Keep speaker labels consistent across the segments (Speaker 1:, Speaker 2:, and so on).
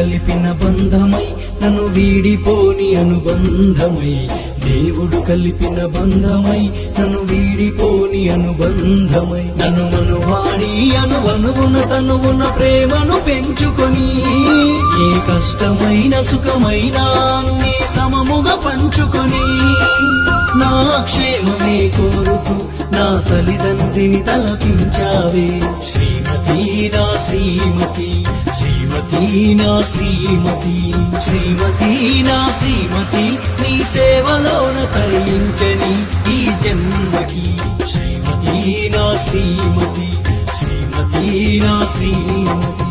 Speaker 1: కలిపిన బంధమై నన్ను వీడిపోని అనుబంధమై. దేవుడు కలిపిన బంధమై నన్ను వీడిపోని అనుబంధమై. నన్ను మనువాడి అనువనువున తనువున ప్రేమను పెంచుకొని. ఏ కష్టమైన సుఖమైన అన్ని సమముగా పంచుకొని. నా క్షేమమే కోరుతూ నా తల్లిదండ్రిని తలపించావే. శ్రీమతి నా శ్రీమతి శ్రీమతీనా శ్రీమతి శ్రీమతీనా శ్రీమతి నీ సేవలోన తరించని ఈ జన్మకి. శ్రీమతీనా శ్రీమతి శ్రీమతీనా శ్రీమతి.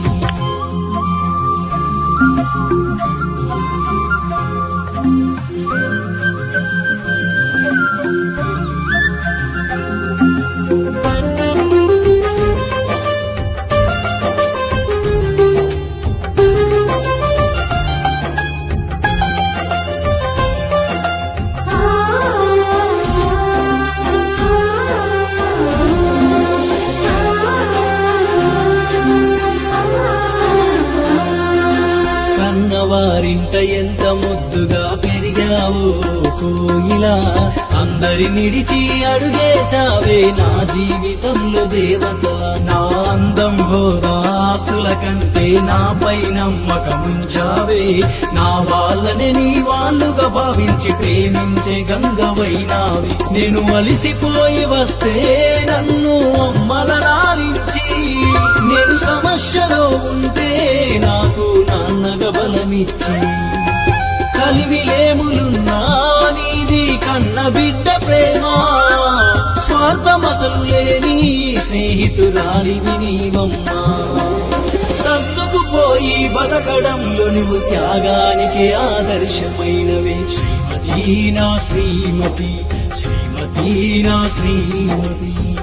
Speaker 1: కన్నవారింట ఎంత ముద్దుగా పెరిగావు కోయిలా. అందరి నిడిచి అడుగేశావే నా జీవితంలో దేవత. నా అందం హోదా ఆస్తుల కంటే నాపై నమ్మకముంచావే నా వాళ్ళని నీ వాళ్ళుగా భావించి ప్రేమించే గంగవైనావి. నేను అలిసిపోయి వస్తే నన్ను అమ్మల లాలించి నేను సమస్యలో ఉంటే నాకు నాన్నగ బలమిచ్చి కలివిలేములున్నా నీది కన్న బిడ్డ ప్రేమ. స్వార్థమసలు లేని స్నేహితురాలివి నీవమ్మా. సర్దుకుపోయి బతకడంలో నువ్వు త్యాగానికి ఆదర్శమైనవే. శ్రీమతి నా శ్రీమతి శ్రీమతి నా శ్రీమతి.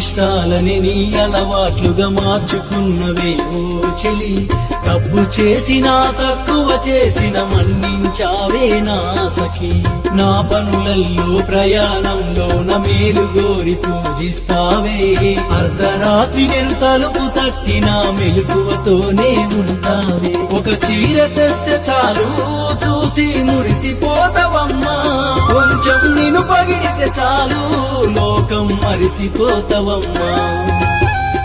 Speaker 1: ఇష్టాలని నీ అలవాట్లుగా మార్చుకున్నవే ఓ చెలి. తప్పు చేసినా తక్కువ చేసిన మన్నించావే నా సఖి. నా పనులల్లో ప్రయాణంలో నా మేలు గోరి పూజిస్తావే. అర్ధరాత్రి నేను తలుపు తట్టిన మెలకువతోనే ఉంటావే. ఒక చీర తెస్తే చాలు చూసి మురిసిపోతావమ్మా. కొంచెం నిన్ను పగిడితే చాలు లోకం మరిసిపోతావమ్మా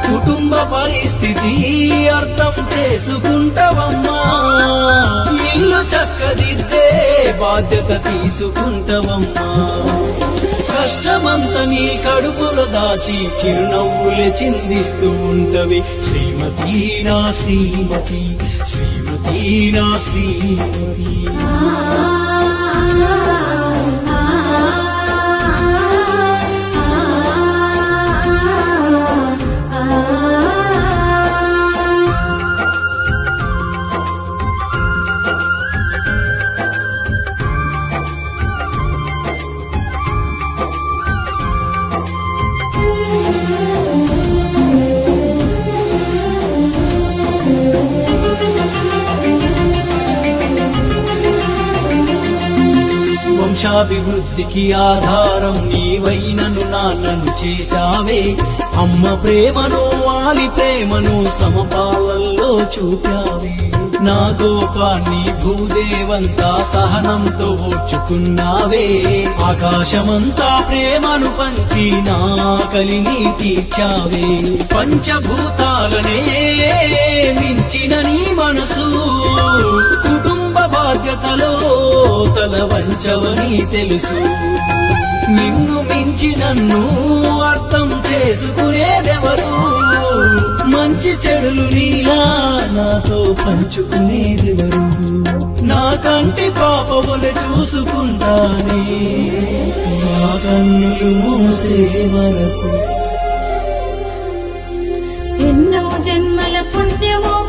Speaker 1: కుటుంబ పరిస్థితి అర్థం చేసుకుంటావమ్మా. ఇల్లు చక్కదిద్దే బాధ్యత తీసుకుంటావమ్మా. కష్టమంత నీ కడుపులో దాచి చిరునవ్వులే చిందిస్తూ ఉంటవి. శ్రీమతి నా శ్రీమతి శ్రీమతి నా శ్రీమతి. దేశాభివృద్ధికి ఆధారం నీవైనను నాన్నను చేశావే. అమ్మ ప్రేమను వాలి ప్రేమను సమపాలల్లో చూపావే. నా గోపాన్ని భూదేవంతా సహనంతో ఓర్చుకున్నావే. ఆకాశమంతా ప్రేమను పంచి నా కలిని తీర్చావే పంచభూతాలనే మించిన నీ మనసు. కుటుంబ బాధ్యతలో తల వంచవని తెలుసు. నిన్ను మించి నన్ను అర్థం చేసుకునేదెవరు? మంచి చెడులు నీలా నాతో పంచుకునేదెవరు? నా కంటి పాపములు చూసుకుంటానే. నా కన్నులు మూసే వరకు.
Speaker 2: ఎన్నో జన్మల పుణ్యమో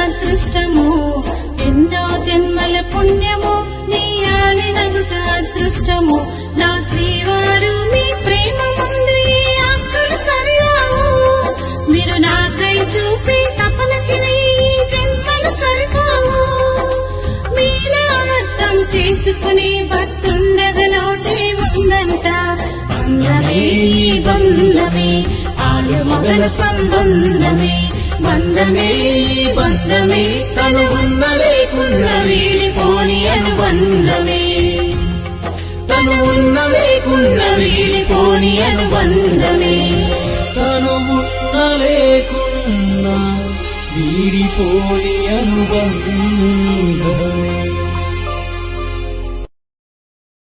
Speaker 2: అదృష్టము. ఎన్నో జన్మల పుణ్యము నీ ఆలినగుట అదృష్టము. నా శ్రీవారు మీ ప్రేమ ముందు ఆస్తులు సరిరావు. మీరు నాకై చూపి తపనకి వెయ్యి జన్మలు సరిపోవు. మీలా అర్థం చేసుకుని భక్తుండగలోటే ఉందంట. బంధమే బంధమే ఆలు మొదల సంబంధమే. బంధమే బంధమే తను ఉన్న లేకున్న వీడిపోని అనుబంధమే. తను ఉన్న లేకున్న వీడిపోని అనుబంధమే.
Speaker 1: తను ఉన్న లేకున్నా వీడిపోని అనుబంధమే.